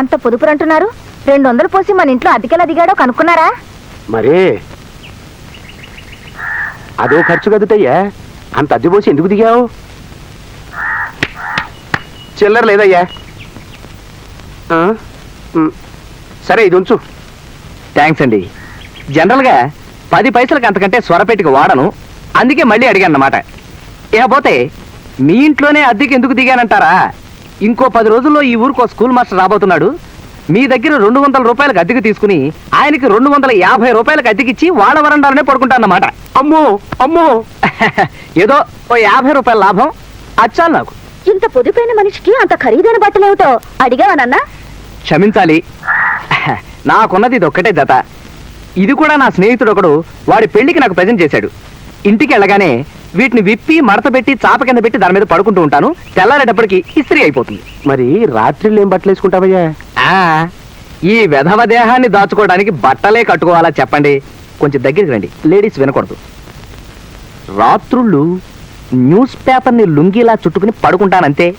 అంత పొదుపురు అంటున్నారు రెండు వందలు పోసి మన ఇంట్లో అద్దెకెలా దిగాడో కనుక్కున్నారా? మరి అదో ఖర్చు కదుటయ్యా. అంత అద్దె పోసి ఎందుకు దిగావు? చిల్లర లేదయ్యా. సరే ఇది ఉంచు. థ్యాంక్స్ అండి. జనరల్గా పది పైసలకి అంతకంటే స్వరపెట్టికి వాడను. అందుకే మళ్ళీ అడిగాను అన్నమాట ఇకపోతే మీ ఇంట్లోనే అద్దెకి ఎందుకు దిగానంటారా? ఇంకో పది రోజుల్లో ఈ ఊరికి స్కూల్ మాస్టర్ రాబోతున్నాడు. మీ దగ్గర రెండు వందల రూపాయలకు అద్దెకి తీసుకుని ఆయనకి రెండు వందల యాభై రూపాయలకు అద్దెకిచ్చి వాళ్ళ వరండాలోనే పడుకుంటానన్నమాట. అమ్మో అమ్మో. ఏదో ఓ యాభై రూపాయల లాభం. అచ్చాలి నాకు. ఇంత పొదుపైన మనిషికి అంత ఖరీదైన బట్టలేమిటో అడిగావా నాన్న? క్షమించాలి. నాకున్నది ఇది ఒక్కటే జత. ఇది కూడా నా స్నేహితుడు ఒకడు వాడి పెళ్ళికి నాకు ప్రజెంట్ చేశాడు. ఇంటికి వెళ్ళగానే వీటిని విప్పి మడత పెట్టి చాప కింద పెట్టి దాని మీద పడుకుంటూ ఉంటాను. తెల్లారేటప్పటికి ఇస్త్రీ అయిపోతుంది. మరి రాత్రిళ్ళు ఏం బట్టలు వేసుకుంటావయ్యా? ఆ ఈ వెధవ దేహాన్ని దాచుకోవడానికి బట్టలే కట్టుకోవాలా చెప్పండి. కొంచెం దగ్గరికి రండి. లేడీస్ వినకూడదు. రాత్రుళ్ళు న్యూస్ పేపర్ని లుంగిలా చుట్టుకుని పడుకుంటానంతే.